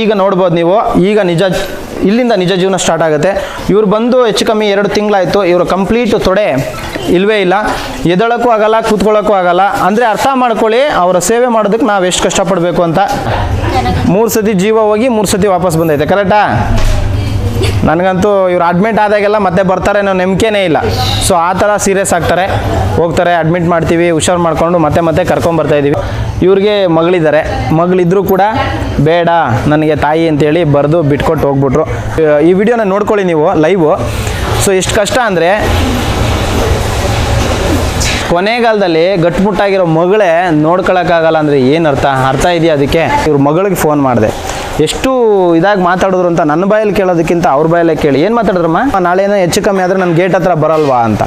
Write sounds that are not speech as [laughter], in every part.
ಈಗ ನೋಡ್ಬೋದು ನೀವು, ಈಗ ನಿಜ, ಇಲ್ಲಿಂದ ನಿಜ ಜೀವನ ಸ್ಟಾರ್ಟ್ ಆಗುತ್ತೆ. ಇವ್ರು ಬಂದು ಹೆಚ್ಚು ಕಮ್ಮಿ ಎರಡು ತಿಂಗಳಾಯಿತು, ಇವರು ಕಂಪ್ಲೀಟ್ ತೊಡೆ ಇಲ್ವೇ ಇಲ್ಲ. ಎದಳಕ್ಕೂ ಆಗಲ್ಲ, ಕೂತ್ಕೊಳ್ಳೋಕ್ಕೂ ಆಗಲ್ಲ. ಅಂದರೆ ಅರ್ಥ ಮಾಡ್ಕೊಳ್ಳಿ, ಅವರ ಸೇವೆ ಮಾಡೋದಕ್ಕೆ ನಾವು ಎಷ್ಟು ಕಷ್ಟಪಡಬೇಕು ಅಂತ. ಮೂರು ಸತಿ ಜೀವ ಹೋಗಿ ಮೂರು ಸತಿ ವಾಪಸ್ ಬಂದೈತೆ ಕರೆಕ್ಟಾ ನನಗಂತೂ ಇವ್ರು ಅಡ್ಮಿಟ್ ಆದಾಗೆಲ್ಲ ಮತ್ತೆ ಬರ್ತಾರೆ ಅನ್ನೋ ನಂಬಿಕೆನೇ ಇಲ್ಲ. ಸೊ ಆ ಥರ ಸೀರಿಯಸ್ ಆಗ್ತಾರೆ. ಹೋಗ್ತಾರೆ ಅಡ್ಮಿಟ್ ಮಾಡ್ತೀವಿ, ಹುಷಾರು ಮಾಡಿಕೊಂಡು ಮತ್ತೆ ಮತ್ತೆ ಕರ್ಕೊಂಬರ್ತಾಯಿದ್ದೀವಿ ಇವ್ರಿಗೆ ಮಗಳಿದ್ದಾರೆ. ಮಗಳಿದ್ರೂ ಕೂಡ ಬೇಡ, ನನಗೆ ತಾಯಿ ಅಂತೇಳಿ ಬರೆದು ಬಿಟ್ಕೊಟ್ಟು ಹೋಗ್ಬಿಟ್ರು. ಈ ವಿಡಿಯೋನ ನೋಡ್ಕೊಳ್ಳಿ ನೀವು ಲೈವು ಸೊ ಎಷ್ಟು ಕಷ್ಟ ಅಂದರೆ, ಕೊನೆಗಾಲದಲ್ಲಿ ಗಟ್ಮುಟ್ಟಾಗಿರೋ ಮಗಳೇ ನೋಡ್ಕೊಳಕ್ಕಾಗಲ್ಲ ಅಂದರೆ ಏನು ಅರ್ಥ? ಅರ್ಥ ಇದೆಯಾ ಅದಕ್ಕೆ? ಇವ್ರ ಮಗಳಿಗೆ ಫೋನ್ ಮಾಡಿದೆ. ಎಷ್ಟು ಇದಾಗಿ ಮಾತಾಡಿದ್ರು ಅಂತ ನನ್ನ ಬಾಯಲ್ಲಿ ಕೇಳೋದಕ್ಕಿಂತ ಅವ್ರ ಬಾಯಲ್ಲೇ ಕೇಳಿ. ಏನು ಮಾತಾಡಿದ್ರಮ್ಮ? ನಾಳೆ ಏನೋ ಹೆಚ್ಚು ಕಮ್ಮಿ ಆದರೆ ನನ್ನ ಗೇಟ್ ಹತ್ರ ಬರಲ್ವಾ ಅಂತ.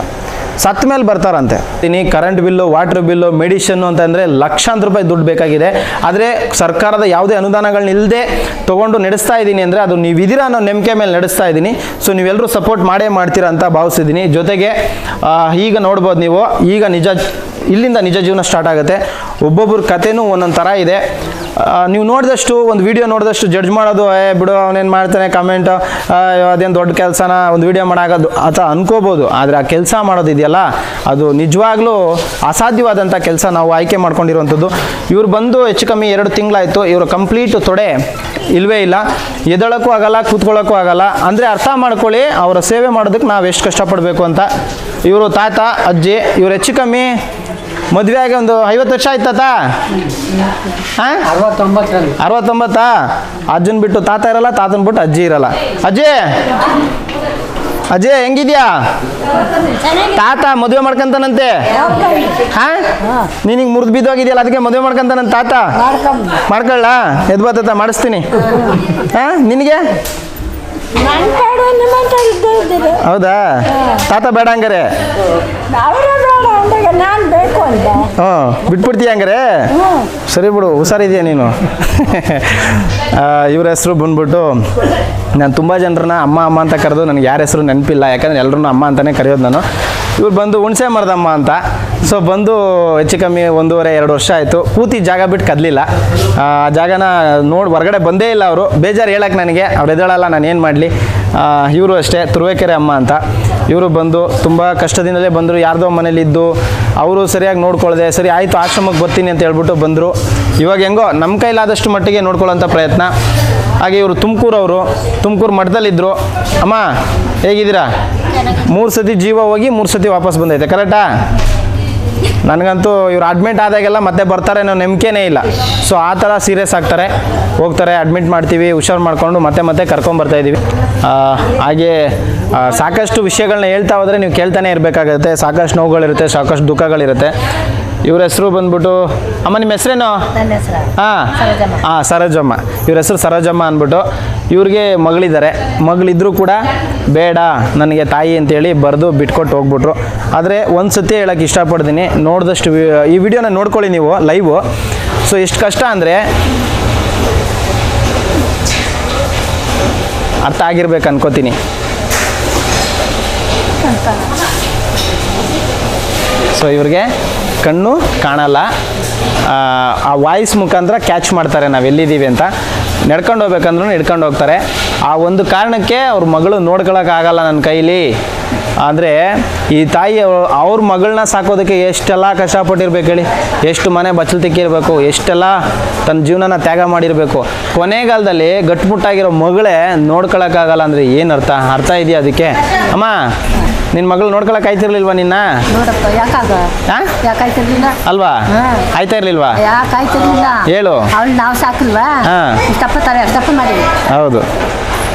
ಸತ್ತ ಮೇಲೆ ಬರ್ತಾರಂತೆ. ಇನ್ನು current bill water bill medicine ಅಂತಂದರೆ ಲಕ್ಷಾಂತರ ರೂಪಾಯಿ ದುಡ್ಡು ಬೇಕಾಗಿದೆ. ಆದರೆ ಸರ್ಕಾರದ ಯಾವುದೇ ಅನುದಾನಗಳನ್ನ ಇಲ್ಲದೆ ತೊಗೊಂಡು ನಡೆಸ್ತಾ ಇದ್ದೀನಿ ಅಂದರೆ ಅದು ನೀವು ಇದೀರ ಅನ್ನೋ ನಂಬಿಕೆ ಮೇಲೆ ನಡೆಸ್ತಾ ಇದ್ದೀನಿ. ಸೊ ನೀವೆಲ್ಲರೂ ಸಪೋರ್ಟ್ ಮಾಡೇ ಮಾಡ್ತೀರಾ ಅಂತ ಭಾವಿಸಿದ್ದೀನಿ. ಜೊತೆಗೆ ಈಗ ನೋಡ್ಬೋದು ನೀವು, ಈಗ ನಿಜ, ಇಲ್ಲಿಂದ ನಿಜ ಜೀವನ ಸ್ಟಾರ್ಟ್ ಆಗುತ್ತೆ. ಒಬ್ಬೊಬ್ಬರ ಕಥೆನೂ ಒಂದೊಂದು ಥರ ಇದೆ. ನೀವು ನೋಡಿದಷ್ಟು, ಒಂದು ವಿಡಿಯೋ ನೋಡಿದಷ್ಟು ಜಡ್ಜ್ ಮಾಡೋದು, ಏ, ಬಿಡು, ಅವನೇನು ಮಾಡ್ತಾನೆ ಕಮೆಂಟ್ ಅದೇನು ದೊಡ್ಡ ಕೆಲಸನ, ಒಂದು ವಿಡಿಯೋ ಮಾಡೋದು ಅಂತ ಅನ್ಕೋಬೋದು. ಆದರೆ ಆ ಕೆಲಸ ಮಾಡೋದಿದೆಯಲ್ಲ ಅದು ನಿಜವಾಗ್ಲೂ ಅಸಾಧ್ಯವಾದಂಥ ಕೆಲಸ ನಾವು ಆಯ್ಕೆ ಮಾಡ್ಕೊಂಡಿರುವಂಥದ್ದು. ಇವ್ರು ಬಂದು ಹೆಚ್ಚು ಕಮ್ಮಿ ಎರಡು ತಿಂಗಳಾಯಿತು, ಇವರು ಕಂಪ್ಲೀಟ್ ತೊಡೆ ಇಲ್ವೇ ಇಲ್ಲ. ಎದಳಕ್ಕೂ ಆಗಲ್ಲ, ಕೂತ್ಕೊಳ್ಳೋಕ್ಕೂ ಆಗಲ್ಲ. ಅಂದರೆ ಅರ್ಥ ಮಾಡ್ಕೊಳ್ಳಿ, ಅವರ ಸೇವೆ ಮಾಡೋದಕ್ಕೆ ನಾವು ಎಷ್ಟು ಕಷ್ಟಪಡಬೇಕು ಅಂತ. ಇವರು ತಾತ, ಅಜ್ಜಿ, ಇವ್ರು ಹೆಚ್ಚು ಕಮ್ಮಿ ಮದುವೆ ಆಗಿ ಒಂದು ಐವತ್ತು ವರ್ಷ ಆಯ್ತಾತ? ಹಾಂ ಅರವತ್ತೊಂಬತ್ತಾ? ಅಜ್ಜನ್ ಬಿಟ್ಟು ತಾತ ಇರಲ್ಲ ತಾತನ್ ಬಿಟ್ಟು ಅಜ್ಜಿ ಇರಲ್ಲ. ಅಜ್ಜಿ! ಅಜ್ಜಿ ಹೆಂಗಿದ್ಯಾ? ತಾತ ಮದುವೆ ಮಾಡ್ಕೊಂತಾನಂತೆ? ಹಾ ನೀನಿಗೆ ಮುರಿದು ಬಿದ್ದೋಗಿದ್ಯಲ್ಲ ಅದಕ್ಕೆ ಮದುವೆ ಮಾಡ್ಕೊಂತಾನಂತ ತಾತ? ಮಾಡ್ಕೊಳ್ಳ? ಎದ್ ಬತ್ತ ಮಾಡಿಸ್ತೀನಿ. ಹಾ ನಿನಗೆ? ಹೌದಾ? ತಾತ ಬೇಡ ಹಂಗಾರೆ. ನಾನು ಬೇಕು ಅಂದೆ. ಹ್ಞೂ ಬಿಟ್ಬಿಡ್ತೀಯ ಹಂಗಾರೆ? ಸರಿ ಬಿಡು ಹುಷಾರಿದೆಯಾ ನೀನು? ಇವ್ರ ಹೆಸರು ಬಂದ್ಬಿಟ್ಟು ನಾನು ತುಂಬ ಜನರನ್ನ ಅಮ್ಮ ಅಮ್ಮ ಅಂತ ಕರೆದು ನನಗೆ ಯಾರ ಹೆಸರು ನೆನಪಿಲ್ಲ ಯಾಕಂದ್ರೆ ಎಲ್ಲರೂ ಅಮ್ಮ ಅಂತಲೇ ಕರೆಯೋದು ನಾನು. ಇವ್ರು ಬಂದು ಹುಣಸೆ ಮರದಮ್ಮ ಅಂತ. ಸೊ ಬಂದು ಹೆಚ್ಚು ಕಮ್ಮಿ ಒಂದೂವರೆ ಎರಡು ವರ್ಷ ಆಯಿತು. ಕೂತಿ ಜಾಗ ಬಿಟ್ಟು ಕದಲಿಲ್ಲ. ಆ ಜಾಗನ ನೋಡಿ ಹೊರಗಡೆ ಬಂದೇ ಇಲ್ಲ ಅವರು. ಬೇಜಾರು ಹೇಳಕ್ಕೆ ನನಗೆ. ಅವ್ರು ಎದ್ದೇಳಲ್ಲ ನಾನು ಏನು ಮಾಡಲಿ? ಇವರು ಅಷ್ಟೇ ತುರುವೇಕೆರೆ ಅಮ್ಮ ಅಂತ. ಇವರು ಬಂದು ತುಂಬ ಕಷ್ಟದಿಂದಲೇ ಬಂದರು, ಯಾರ್ದೋ ಮನೇಲಿದ್ದು, ಅವರು ಸರಿಯಾಗಿ ನೋಡ್ಕೊಳ್ಳದೆ ಸರಿ ಆಯಿತು, ಆಶ್ರಮಕ್ಕೆ ಬರ್ತೀನಿ ಅಂತ ಹೇಳ್ಬಿಟ್ಟು ಬಂದರು. ಇವಾಗ ಹೆಂಗೋ ನಮ್ಮ ಕೈಲಾದಷ್ಟು ಮಟ್ಟಿಗೆ ನೋಡ್ಕೊಳ್ಳೋಂಥ ಪ್ರಯತ್ನ. ಹಾಗೆ ಇವರು ತುಮಕೂರವರು ತುಮಕೂರು ಮಠದಲ್ಲಿದ್ದರು ಅಮ್ಮ, ಹೇಗಿದ್ದೀರಾ? ಮೂರು ಸತಿ ಜೀವ ಹೋಗಿ ಮೂರು ಸತಿ ವಾಪಸ್ ಬಂದೈತೆ ಕರೆಕ್ಟಾ ನನಗಂತೂ ಇವ್ರು ಅಡ್ಮಿಟ್ ಆದಾಗೆಲ್ಲ ಮತ್ತೆ ಬರ್ತಾರೆ ಅನ್ನೋ ನಂಬಿಕೆನೇ ಇಲ್ಲ. ಸೊ ಆ ಥರ ಸೀರಿಯಸ್ ಆಗ್ತಾರೆ. ಹೋಗ್ತಾರೆ ಅಡ್ಮಿಟ್ ಮಾಡ್ತೀವಿ ಹುಷಾರು ಮಾಡಿಕೊಂಡು ಮತ್ತೆ ಮತ್ತೆ ಕರ್ಕೊಂಬರ್ತಾ ಇದ್ದೀವಿ ಹಾಗೆ ಸಾಕಷ್ಟು ವಿಷಯಗಳನ್ನ ಹೇಳ್ತಾ ಹೋದರೆ ನೀವು ಕೇಳ್ತಾನೆ ಇರಬೇಕಾಗುತ್ತೆ. ಸಾಕಷ್ಟು ನೋವುಗಳಿರುತ್ತೆ ಸಾಕಷ್ಟು ದುಃಖಗಳಿರುತ್ತೆ. ಇವ್ರ ಹೆಸರು ಬಂದ್ಬಿಟ್ಟು ಅಮ್ಮ ನಿಮ್ಮ ಹೆಸರೇನು? ಹಾಂ. ಹಾಂ ಸರೋಜಮ್ಮ. ಇವ್ರ ಹೆಸರು ಸರೋಜಮ್ಮ ಅಂದ್ಬಿಟ್ಟು ಇವ್ರಿಗೆ ಮಗಳಿದ್ದಾರೆ. ಮಗಳಿದ್ರೂ ಕೂಡ ಬೇಡ, ನನಗೆ ತಾಯಿ ಅಂತೇಳಿ ಬರೆದು ಬಿಟ್ಕೊಟ್ಟು ಹೋಗ್ಬಿಟ್ರು. ಆದರೆ ಒಂದು ಸತಿ ಹೇಳೋಕ್ಕೆ ಇಷ್ಟಪಡ್ತೀನಿ. ನೋಡಿದಷ್ಟು ಈ ವಿಡಿಯೋನ ನೋಡ್ಕೊಳ್ಳಿ ನೀವು ಲೈವು ಸೊ ಎಷ್ಟು ಕಷ್ಟ ಅಂದರೆ ಅರ್ಥ ಆಗಿರ್ಬೇಕು ಅನ್ಕೋತೀನಿ. ಸೊ ಇವ್ರಿಗೆ ಕಣ್ಣು ಕಾಣಲ್ಲ. ಆ ವಾಯ್ಸ್ ಮುಖಾಂತರ ಕ್ಯಾಚ್ ಮಾಡ್ತಾರೆ ನಾವು ಎಲ್ಲಿದ್ದೀವಿ ಅಂತ. ನಡ್ಕೊಂಡು ಹೋಗ್ಬೇಕಂದ್ರೂ ಹಿಡ್ಕೊಂಡು ಹೋಗ್ತಾರೆ. ಆ ಒಂದು ಕಾರಣಕ್ಕೆ ಅವ್ರ ಮಗಳು ನೋಡ್ಕೊಳಕ್ಕಾಗಲ್ಲ ನನ್ನ ಕೈಲಿ. ಅಂದರೆ ಈ ತಾಯಿ ಅವ್ರ- ಮಗಳನ್ನ ಸಾಕೋದಕ್ಕೆ ಎಷ್ಟೆಲ್ಲ ಕಷ್ಟಪಟ್ಟಿರ್ಬೇಕು ಹೇಳಿ. ಎಷ್ಟು ಮನೆ ಬಚ್ಚಲು ತಿಕ್ಕಿರ್ಬೇಕು ಎಷ್ಟೆಲ್ಲ ತನ್ನ ಜೀವನನ ತ್ಯಾಗ ಮಾಡಿರಬೇಕು. ಕೊನೆಗಾಲದಲ್ಲಿ ಗಟ್ಮುಟ್ಟಾಗಿರೋ ಮಗಳೇ ನೋಡ್ಕೊಳಕ್ಕಾಗಲ್ಲ ಅಂದರೆ ಏನು ಅರ್ಥ? ಅರ್ಥ ಇದೆಯಾ ಅದಕ್ಕೆ? ಅಮ್ಮ ನಿನ್ನ ಮಗಳು ನೋಡ್ಕೊಳಕ್ ಆಯ್ತಿರ್ಲಿಲ್ವಾ ನಿನ್ನ? ಅಲ್ವಾ. ಆಯ್ತಾ ಇರ್ಲಿಲ್ವಾ? ಹೇಳು. ಹೌದು.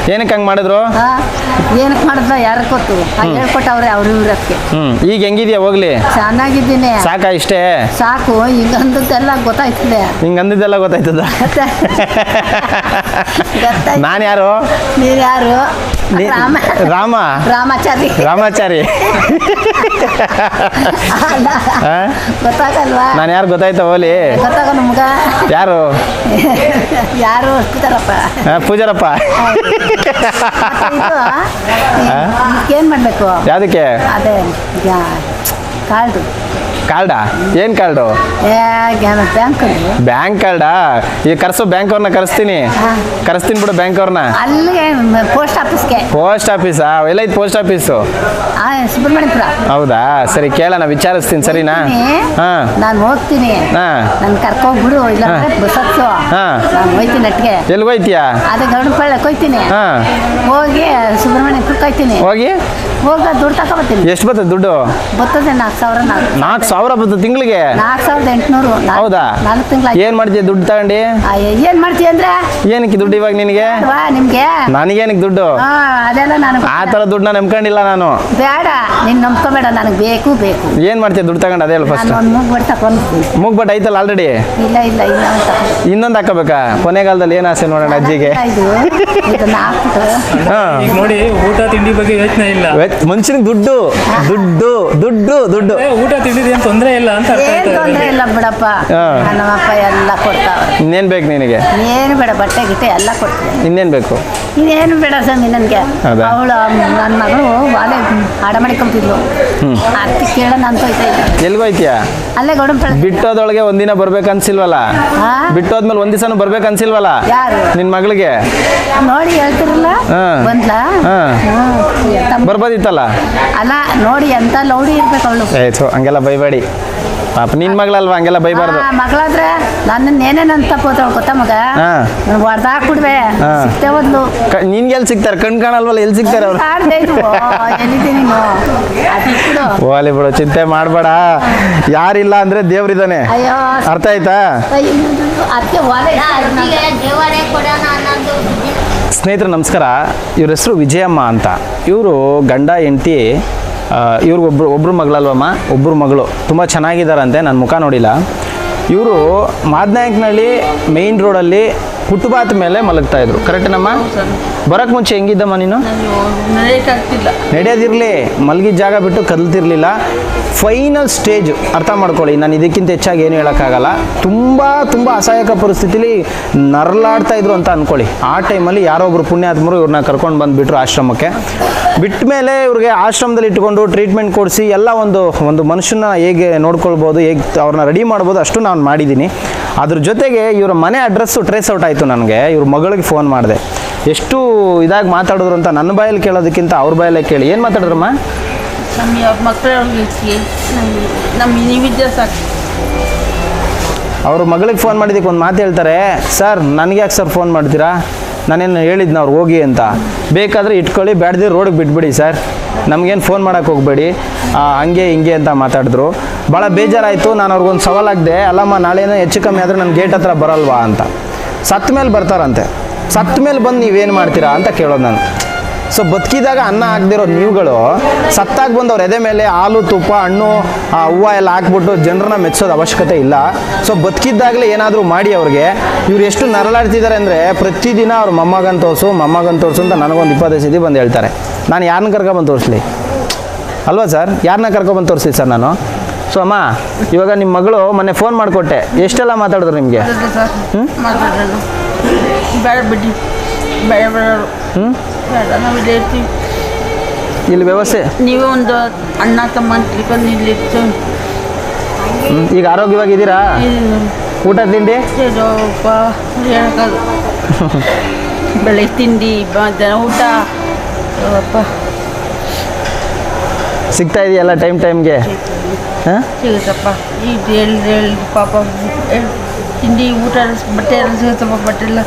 ಏನಕ್ಕೆ ಹಂಗೆ ಮಾಡಿದ್ರು? ಹಾ ಏನಕ್ಕೆ ಮಾಡಿದ್ರ ಯಾರು ಗೊತ್ತು. ಹಂಗೆ ಹೇಳ್ಕೊಟ್ಟವ್ರೆ ಅವ್ರ ಇವ್ರಕ್ಕೆ. ಹ್ಞೂ ಈಗ ಹೆಂಗಿದ್ಯಾ ಹೋಗ್ಲಿ? ಚೆನ್ನಾಗಿದ್ದೀನಿ. ಸಾಕಾ ಇಷ್ಟೇ? ಸಾಕು ಹಿಂಗಂದದ್ದೆಲ್ಲ ಗೊತ್ತಾಯ್ತದೆ. ಹಿಂಗೆ ಅಂದಿದ್ದೆಲ್ಲ ಗೊತ್ತಾಯ್ತದ? ಮತ್ತೆ ಗೊತ್ತಾಯ್ತು. ನಾನು ಯಾರು? ನೀರು ಯಾರು? ನೀ- ರಾಮ. ರಾಮ? ರಾಮಾಚಾರಿ. ರಾಮಾಚಾರಿ. ಆ? ಗೊತ್ತಾಗಲ್ವಾ? ನಾನು ಯಾರು ಗೊತ್ತಾಯ್ತಾ ಹೋಲಿ ಗೊತ್ತಾಗ ನಮ್ಗ. ಯಾರು? ಯಾರು? ಪೂಜಾರಪ್ಪ. ಆ, ಪೂಜಾರಪ್ಪ. [laughs] ಏನ್ ಮಾಡ್ಬೇಕು? ಯಾವುದಕ್ಕೆ? ಅದೇ ಕಾಳ್ದು. ಕಾರ್ಡಾ? ಏನ್ ಕಾರ್ಡು? Bank bank ಕಾರ್ಡಾ? ಈಗ ಕರ್ಸು ಬ್ಯಾಂಕ್ ಅವ್ರನ್ನ ಕರೆಸ್ತೀನಿ. ಕರೆಸ್ತೀನಿ ಬಿಡು ಬ್ಯಾಂಕ್ ಅವ್ರನ್ನ ಪೋಸ್ಟ್ ಆಫೀಸ್ಗೆ. ಪೋಸ್ಟ್ ಆಫೀಸಾ? ಎಲ್ಲೈತೆ ಪೋಸ್ಟ್ ಆಫೀಸು? ಸುಬ್ರಹ್ಮಣ್ಯಪುರ. ಹೌದಾ? ಸರಿ ಕೇಳೋಣ ವಿಚಾರಿಸ್ತೀನಿ ಸರಿನಾ? ಹಾ. ನಾನು ಹೋಗ್ತೀನಿ. ಹಾ. ನಾನು ಕರ್ಕೊಂಡ್ಬಿಡು ಇಲ್ಲ ಬಸ್ ಹತ್ತು ಹಾ. ನಾನು ಹೋಯ್ತೀನಿ ಎಲ್ಲಿ ಹೋಯ್ತೀಯಾ? ಅದೇ ಗರುಡಪಳ್ಳ ಕೊಯ್ತೀನಿ ಹಾಂ. ಹೋಗಿ ಸುಬ್ರಹ್ಮಣ್ಯಪುರ ಕೊಯ್ತೀನಿ ಹೋಗಿ? ಹೋಗ ದುಡ್ಡು ತಗೊಬತ್ತೀನಿ ಎಷ್ಟು ಬರ್ತದೆ ದುಡ್ಡು? ಬರ್ತದೆ ನಾಲ್ಕು ಸಾವಿರ ನಾಲ್ಕು ನಾಲ್ಕು ಸಾವಿರ ಬರ್ತದೆ ತಿಂಗಳಿಗೆ? ನಾಲ್ಕು ಸಾವಿರದ ಎಂಟುನೂರು. ಹೌದಾ? ನಾಲ್ಕು ತಿಂಗಳ ಏನು ಮಾಡ್ತೀಯ ದುಡ್ಡು ತಗೊಂಡು? ಏನ್ ಮಾಡ್ತೀಯ ಅಂದ್ರೆ? ಏನಕ್ಕೆ ದುಡ್ಡು ಇವಾಗ ನಿನಗೆ? ಅಲ್ವಾ ನಿಮ್ಗೆ? ನನಗೇನಕ್ಕೆ ದುಡ್ಡು? ಹಾ ಅದೆಲ್ಲ ನನಗೆ ಆ ಥರ ದುಡ್ಡನ್ನ ನಂಬ್ಕೊಂಡಿಲ್ಲ ನಾನು. ಬೇಡ ನೀನು ನಂಬ್ಕೊಬೇಡ ನನಗೆ ಬೇಕು ಬೇಕು. ಏನ್ ಮಾಡ್ತೀಯ ದುಡ್ಡು ತಗೊಂಡು ಅದೇ ಫಸ್ಟ್ ಒಂದು ಐತಲ್ಲ ಆಲ್ರೆಡಿ ಇಲ್ಲ ಇಲ್ಲ ಇನ್ನೊಂದು ಹಾಕೋಬೇಕಾ? ಕೊನೆಗಾಲದಲ್ಲಿ ಏನು ಆಸೆ ನೋಡೋಣ ಅಜ್ಜಿಗೆ? ನೋಡಿ ಊಟ ತಿಂಡಿ ಬಗ್ಗೆ ಯೋಚನೆ ಇಲ್ಲ. ಮನುಷ್ಯನಿಗೆ ದುಡ್ಡು ದುಡ್ಡು ದುಡ್ಡು ದುಡ್ಡು. ಏ, ಊಟ ತಿಂಡಿದ ತೊಂದ್ರೆ ತೊಂದರೆ ಇಲ್ಲ ಅಂತ ಅರ್ಥ ಏನು ಆಯ್ತಾ ತೊಂದರೆ ಇಲ್ಲ ಬಿಡಪ್ಪ. ಹಾ. ನಮ್ಮಪ್ಪ ಎಲ್ಲ ಕೊಡ್ತಾವ್ರೆ. ಇನ್ನೇನ್ ಬೇಕು ನಿನಗೆ? ಏನು ಬೇಡ ಬಟ್ಟೆ ಗಿಟ್ಟೆ ಎಲ್ಲ ಕೊಡ್ತೀನಿ. ಇನ್ನೇನ್ ಬೇಕು? ಇನ್ನೇನು ಬೇಡ ಸ್ವಾಮಿ ನನಗೆ. ಹೌದಾ? ಅವಳು ನನ್ನ ಮಗಳು ವಾಲೆ ಹಾಡ ಮಾಡಿಕೊಂತಿದ್ಲು ಅತ್ತಿ ಕೇಳೋಣ ಅಂತ ಹೋಯ್ತಾ ಇದ್ದೆ ಎಲ್ಲಿಗೆ ಹೋಯ್ತೀಯಾ? ಅಲ್ಲೇ ಗೌಡಂಪಳ ಬಿಟ್ಟೋದೊಳಗೆ ಒಂದಿನ ಬರ್ಬೇಕನ್ಸಿಲ್ವಲ್ಲ? ಹಾ? ಬಿಟ್ಟೋದ್ಮೇಲೆ ಒಂದ್ ದಿವಸನೂ ಬರ್ಬೇಕನ್ಸಿಲ್ವಲ್ಲ? ಯಾರು? ನಿನ್ ಮಗಳಿಗೆ? ನೋಡಿ ಹೇಳ್ತಿರಲ್ಲ? ಹಾ. ಬಂದ್ಲಾ? ಹಾ. ಹ್ಮ್. ಬರ್ಬೋದಿತ್ತಲ್ಲ? ಅಲ್ಲ ನೋಡಿ ಎಂತ ಲೌಡಿ ಇರ್ಬೇಕು ಅವಳು. ಆಯ್ತು ಹಂಗೆಲ್ಲ ಬೈಬೇಡಿ. ಪಾಪ ನಿನ್ ಮಗಳಲ್ವಾ? ಹಂಗೆಲ್ಲ ಬೈಬಾರ್ದು. ಮಗಳಾದ್ರೆ ನನ್ನ ಏನೇನಂತ ತಪ್ಪೋತಾಳು ಗೊತ್ತ ಮಗ? ಹಾ. ಹೊಡೆದಾಕ್ಬಿಡ್ವೆ ಹಾ. ಸಿಕ್ತೇ ಹೋದ್ಲು. ಕ- ನಿನ್ಗೆ ಎಲ್ಲಿ ಸಿಗ್ತಾರೆ? ಕಣ್ ಕಾಣಲ್ವಲ್ಲ ಎಲ್ಲಿ ಸಿಗ್ತಾರೆ ಅವ್ರು? ನೀನು ಓಲಿ ಬಿಡು ಚಿಂತೆ ಮಾಡಬೇಡ. ಯಾರಿಲ್ಲ ಅಂದ್ರೆ ದೇವ್ರಿದ್ದಾನೆ. ಅಯ್ಯೋ. ಅರ್ಥ ಆಯ್ತಾ? ಅದಕ್ಕೆ ಒಲೆ ದೇವರೇ ಕೊಡೋಣ ಅನ್ನೋದು. ಸ್ನೇಹಿತರು ನಮಸ್ಕಾರ. ಇವ್ರ ಹೆಸರು ವಿಜಯಮ್ಮ ಅಂತ. ಇವರು ಗಂಡ ಹೆಂಡತಿ ಇವ್ರಿಗೆ ಒಬ್ರು ಒಬ್ಬರು ಮಗಳಲ್ವಮ್ಮ? ಒಬ್ಬರು ಮಗಳು. ತುಂಬ ಚೆನ್ನಾಗಿದ್ದಾರಂತೆ ನನ್ನ ಮುಖ ನೋಡಿಲ್ಲ. ಇವರು ಮಾದನಾಯಕನಹಳ್ಳಿ ಮೇಯ್ನ್ ರೋಡಲ್ಲಿ ಫುಟ್ಪಾತ್ ಮೇಲೆ ಮಲಗ್ತಾ ಇದ್ರು. ಕರೆಕ್ಟೇನಮ್ಮ ಬರೋಕ್ಕೆ ಮುಂಚೆ ಹೆಂಗಿದ್ದಮ್ಮ ನೀನು? ನಡೆಯೋದಿರಲಿ ಮಲಗಿದ ಜಾಗ ಬಿಟ್ಟು ಕದಲ್ತಿರ್ಲಿಲ್ಲ. ಫೈನಲ್ ಸ್ಟೇಜ್ ಅರ್ಥ ಮಾಡ್ಕೊಳ್ಳಿ. ನಾನು ಇದಕ್ಕಿಂತ ಹೆಚ್ಚಾಗಿ ಏನು ಹೇಳೋಕ್ಕಾಗಲ್ಲ. ತುಂಬ ತುಂಬ ಅಸಹಾಯಕ ಪರಿಸ್ಥಿತಿಲಿ ನರಳಾಡ್ತಾ ಇದ್ರು ಅಂತ ಅಂದ್ಕೊಳ್ಳಿ ಆ ಟೈಮಲ್ಲಿ ಯಾರೋ ಒಬ್ರು ಪುಣ್ಯಾತ್ಮರು ಇವ್ರನ್ನ ಕರ್ಕೊಂಡು ಬಂದುಬಿಟ್ರು ಆಶ್ರಮಕ್ಕೆ. ಬಿಟ್ಟ ಮೇಲೆ ಇವ್ರಿಗೆ ಆಶ್ರಮದಲ್ಲಿ ಇಟ್ಕೊಂಡು ಟ್ರೀಟ್ಮೆಂಟ್ ಕೊಡಿಸಿ ಎಲ್ಲ ಒಂದು ಒಂದು ಮನುಷ್ಯನ ಹೇಗೆ ನೋಡ್ಕೊಳ್ಬೋದು ಹೇಗೆ ಅವ್ರನ್ನ ರೆಡಿ ಮಾಡ್ಬೋದು ಅಷ್ಟು ನಾನು ಮಾಡಿದ್ದೀನಿ. ಅದ್ರ ಜೊತೆಗೆ ಇವರ ಮನೆ ಅಡ್ರೆಸ್ಸು ಟ್ರೇಸ್ ಔಟ್ ಆಯಿತು ನನಗೆ. ಇವ್ರ ಮಗಳಿಗೆ ಫೋನ್ ಮಾಡಿದೆ. ಎಷ್ಟು ಇದಾಗಿ ಮಾತಾಡಿದ್ರು ಅಂತ ನನ್ನ ಬಾಯಲ್ಲಿ ಕೇಳೋದಕ್ಕಿಂತ ಅವ್ರ ಬಾಯಲ್ಲೇ ಕೇಳಿ. ಏನು ಮಾತಾಡಿದ್ರಮ್ಮ? ಅವ್ರ ಮಗಳಿಗೆ ಫೋನ್ ಮಾಡಿದ್ದಕ್ಕೆ ಒಂದು ಮಾತು ಹೇಳ್ತಾರೆ ಸರ್ ನನಗೆ ಯಾಕೆ ಸರ್ ಫೋನ್ ಮಾಡ್ತೀರಾ? ನಾನೇನು ಹೇಳಿದ್ನ ಅವ್ರು ಹೋಗಿ ಅಂತ. ಬೇಕಾದರೆ ಇಟ್ಕೊಳ್ಳಿ ಬ್ಯಾಡ್ದಿ ರೋಡಿಗೆ ಬಿಟ್ಬಿಡಿ ಸರ್. ನಮಗೇನು ಫೋನ್ ಮಾಡೋಕೆ ಹೋಗಬೇಡಿ. ಹಂಗೆ ಹಿಂಗೆ ಅಂತ ಮಾತಾಡಿದ್ರು. ಭಾಳ ಬೇಜಾರಾಯಿತು, ನಾನು ಅವ್ರಿಗೊಂದು ಸವಾಲಾಗಿದೆ ಅಲ್ಲಮ್ಮ, ನಾಳೆನೋ ಹೆಚ್ಚು ಕಮ್ಮಿ ಆದರೆ ನನ್ನ ಗೇಟ್ ಹತ್ರ ಬರಲ್ವಾ? ಅಂತ. ಸತ್ತ ಮೇಲೆ ಬರ್ತಾರಂತೆ. ಸತ್ತ ಮೇಲೆ ಬಂದು ನೀವೇನು ಮಾಡ್ತೀರಾ ಅಂತ ಕೇಳೋದು ನಾನು. ಸೊ ಬದುಕಿದಾಗ ಅನ್ನ ಹಾಕ್ದಿರೋ ನೀವುಗಳು ಸತ್ತಾಗ ಬಂದವ್ರು ಎದೆ ಮೇಲೆ ಹಾಲು ತುಪ್ಪ ಹಣ್ಣು ಹೂವು ಎಲ್ಲ ಹಾಕ್ಬಿಟ್ಟು ಜನರನ್ನ ಮೆಚ್ಚೋದು ಅವಶ್ಯಕತೆ ಇಲ್ಲ. ಸೊ ಬದುಕಿದ್ದಾಗಲೇ ಏನಾದರೂ ಮಾಡಿ ಅವ್ರಿಗೆ. ಇವ್ರು ಎಷ್ಟು ನರಳಾಡ್ತಿದ್ದಾರೆ ಅಂದರೆ ಪ್ರತಿದಿನ ಅವ್ರ ಮೊಮ್ಮಗನ್ ತೋರಿಸು ಮೊಮ್ಮಗನ್ ತೋರಿಸು ಅಂತ ನನಗೊಂದು ಇಪ್ಪತ್ತೈದು ಸತಿ ಬಂದು ಹೇಳ್ತಾರೆ. ನಾನು ಯಾರನ್ನ ಕರ್ಕೊಬಂದು ತೋರಿಸ್ಲಿ? ಅಲ್ವಾ ಸರ್? ಯಾರನ್ನ ಕರ್ಕೊಬಂದು ತೋರಿಸ್ಲಿ ಸರ್ ನಾನು? ಸೊ ಅಮ್ಮ ಇವಾಗ ನಿಮ್ಮ ಮಗಳು ಮೊನ್ನೆ ಫೋನ್ ಮಾಡಿಕೊಟ್ಟೆ. ಎಷ್ಟೆಲ್ಲ ಮಾತಾಡಿದ್ರು ನಿಮಗೆ? ಹ್ಞೂ ಹ್ಞೂ ಬೇಡ ನಾವು ಇಲ್ಲೇ ಇರ್ತೀವಿ. ಇಲ್ಲಿ ವ್ಯವಸ್ಥೆ? ನೀವೇ ಒಂದು ಅಣ್ಣ ತಮ್ಮ ಅಂತ ತಿಳ್ಕೊಂಡು ಇಲ್ಲಿ ಇರ್ತೀವಿ. ಈಗ ಆರೋಗ್ಯವಾಗಿದ್ದೀರಾ ಊಟ ತಿಂಡಿ? ಏನೋಪ್ಪ ಹೇಳೋಕ್ಕಾಗ [laughs] ಬೆಳಗ್ಗೆ ತಿಂಡಿ ಮಧ್ಯಾಹ್ನ ಊಟ ಅಪ್ಪ ಸಿಗ್ತಾ ಇದೆಯಲ್ಲ ಟೈಮ್ ಟೈಮ್ಗೆ? ಹಾಂ? ಸಿಗುತ್ತಪ್ಪ. ಈ ಹೇಳಿ ಹೇಳಿ ಪಾಪ ತಿಂಡಿ ಊಟ ಬಟ್ಟೆ ಎಲ್ಲ ಸಿಗುತ್ತಪ್ಪ ಬಟ್ಟೆ ಎಲ್ಲ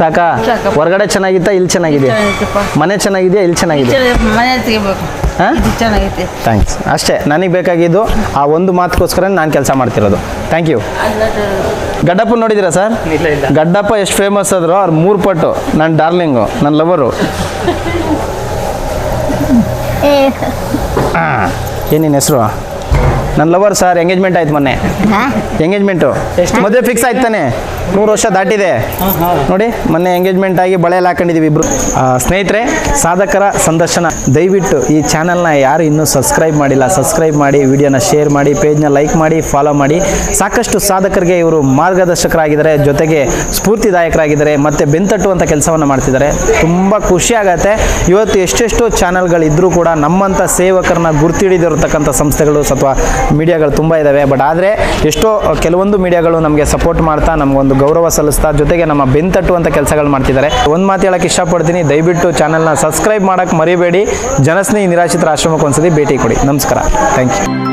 ಸಾಕಾ. ಹೊರಗಡೆ ಚೆನ್ನಾಗಿತ್ತಾ ಇಲ್ಲಿ ಚೆನ್ನಾಗಿದೆ ಮನೆ ಚೆನ್ನಾಗಿದೆಯಾ ಇಲ್ಲಿ ಚೆನ್ನಾಗಿದೆ ಚೆನ್ನಾಗಿ ಮನೆ ತೆಗಿಬೇಕು. ಇದು ಚೆನ್ನಾಗೈತೆ. ಥ್ಯಾಂಕ್ಸ್ ಅಷ್ಟೇ ನನಗೆ ಬೇಕಾಗಿದ್ದು ಆ ಒಂದು ಮಾತುಗೋಸ್ಕರ ನಾನು ಕೆಲಸ ಮಾಡ್ತಿರೋದು. ಥ್ಯಾಂಕ್ ಯು ಗಡ್ಡಪ್ಪ ನೋಡಿದ್ದೀರಾ ಸರ್? ಇಲ್ಲ ಇಲ್ಲ. ಗಡ್ಡಪ್ಪ ಎಷ್ಟು ಫೇಮಸ್ ಆದ್ರು ಅವ್ರು ಮೂರು ಪಟ್ಟು. ನನ್ನ ಡಾರ್ಲಿಂಗು ನನ್ನ ಲವರು ಹಾಂ ಏನಿನ ಹೆಸರು? ನನ್ನ ಲವರ್ ಸರ್ ಎಂಗೇಜ್ಮೆಂಟ್ ಆಯ್ತು ಮೊನ್ನೆ? ಎಂಗೇಜ್ಮೆಂಟು ಮದುವೆ ಫಿಕ್ಸ್ ಆಯ್ತು ತಾನೆ ಮೂರು ವರ್ಷ ದಾಟಿದೆ. ನೋಡಿ ಮೊನ್ನೆ ಎಂಗೇಜ್ಮೆಂಟ್ ಆಗಿ ಬಳೆ ಎಲ್ಲ ಹಾಕೊಂಡಿದೀವಿ ಇಬ್ರು ಸ್ನೇಹಿತರೆ ಸಾಧಕರ ಸಂದರ್ಶನ. ದಯವಿಟ್ಟು ಈ ಚಾನಲ್ನ ಯಾರು ಇನ್ನೂ ಸಬ್ಸ್ಕ್ರೈಬ್ ಮಾಡಿಲ್ಲ ಸಬ್ಸ್ಕ್ರೈಬ್ ಮಾಡಿ ವಿಡಿಯೋನ ಶೇರ್ ಮಾಡಿ ಪೇಜ್ನ ಲೈಕ್ ಮಾಡಿ ಫಾಲೋ ಮಾಡಿ. ಸಾಕಷ್ಟು ಸಾಧಕರಿಗೆ ಇವರು ಮಾರ್ಗದರ್ಶಕರಾಗಿದ್ದಾರೆ ಜೊತೆಗೆ ಸ್ಫೂರ್ತಿದಾಯಕರಾಗಿದ್ದಾರೆ ಮತ್ತು ಬೆಂತಟ್ಟುವಂಥ ಕೆಲಸವನ್ನು ಮಾಡ್ತಿದ್ದಾರೆ. ತುಂಬ ಖುಷಿ ಆಗತ್ತೆ. ಇವತ್ತು ಎಷ್ಟೆಷ್ಟು ಚಾನಲ್ಗಳಿದ್ದರೂ ಕೂಡ ನಮ್ಮಂಥ ಸೇವಕರನ್ನ ಗುರ್ತಿಡಿದಿರತಕ್ಕಂಥ ಸಂಸ್ಥೆಗಳು ಅಥವಾ ಮೀಡಿಯಾಗಳು ತುಂಬ ಇದ್ದಾವೆ ಬಟ್ ಆದರೆ ಎಷ್ಟೋ ಕೆಲವೊಂದು ಮೀಡಿಯಾಗಳು ನಮಗೆ ಸಪೋರ್ಟ್ ಮಾಡ್ತಾ ನಮಗೊಂದು ಗೌರವ ಸಲ್ಲಿಸ್ತಾ ಜೊತೆಗೆ ನಮ್ಮ ಬೆಂತಟ್ಟುವಂಥ ಕೆಲಸಗಳು ಮಾಡ್ತಿದ್ದಾರೆ. ಒಂದು ಮಾತು ಹೇಳಕ್ಕೆ ಇಷ್ಟಪಡ್ತೀನಿ. ದಯವಿಟ್ಟು ಚಾನೆಲ್ನ ಸಬ್ಸ್ಕ್ರೈಬ್ ಮಾಡೋಕ್ಕೆ ಮರಿಬೇಡಿ. ಜನಸ್ನೇಹಿ ನಿರಾಶ್ರಿತರ ಆಶ್ರಮಕ್ಕೆ ಒಂದ್ಸತಿ ಭೇಟಿ ಕೊಡಿ. ನಮಸ್ಕಾರ. Thank you